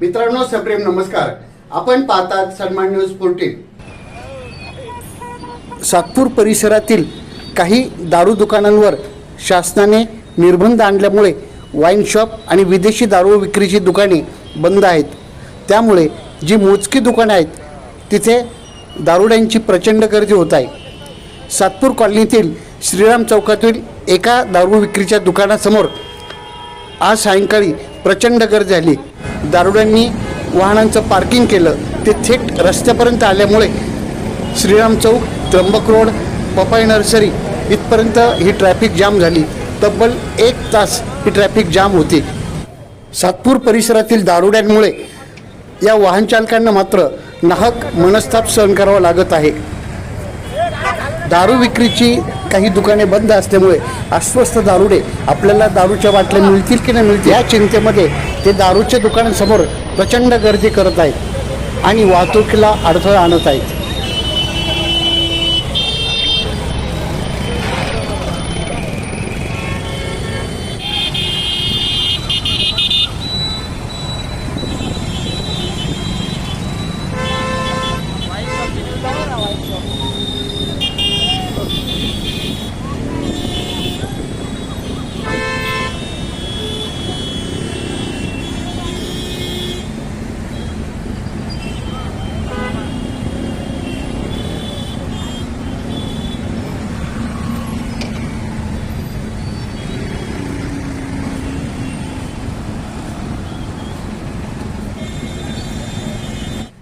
मित्रांनो सप्रेम नमस्कार. आपण पाहतात सन्मान न्यूज फोर्टीन सातपूर परिसरातील काही दारू दुकानांवर शासनाने निर्बंध आणल्यामुळे वाईन शॉप आणि विदेशी दारू विक्रीची दुकाने बंद आहेत. त्यामुळे जी मोजकी दुकानं आहेत तिथे दारुड्यांची प्रचंड गर्दी होत आहे. सातपूर कॉलनीतील श्रीराम चौकातील एका दारू विक्रीच्या दुकानासमोर आज सायंकाळी प्रचंड गर्दी झाली. दारुड्यांनी वाहनांचं पार्किंग केलं. ते थेट रस्त्यापर्यंत आल्यामुळे श्रीराम चौक त्र्यंबक रोड पपाई नर्सरी इथपर्यंत ही ट्रॅफिक जाम झाली. तब्बल एक तास ही ट्रॅफिक जाम होती. सातपूर परिसरातील दारुड्यांमुळे या वाहनचालकांना मात्र नाहक मनस्ताप सहन करावा लागत आहे. दारू विक्रीची काही दुकाने बंद असल्यामुळे अस्वस्थ दारुडे आपल्याला दारूच्या बाटल्या मिळतील की नाही मिळतील या चिंतेमध्ये ते दारूच्या दुकानासमोर प्रचंड गर्दी करत आहेत आणि वाहतुकीला अडथळा आणत आहेत.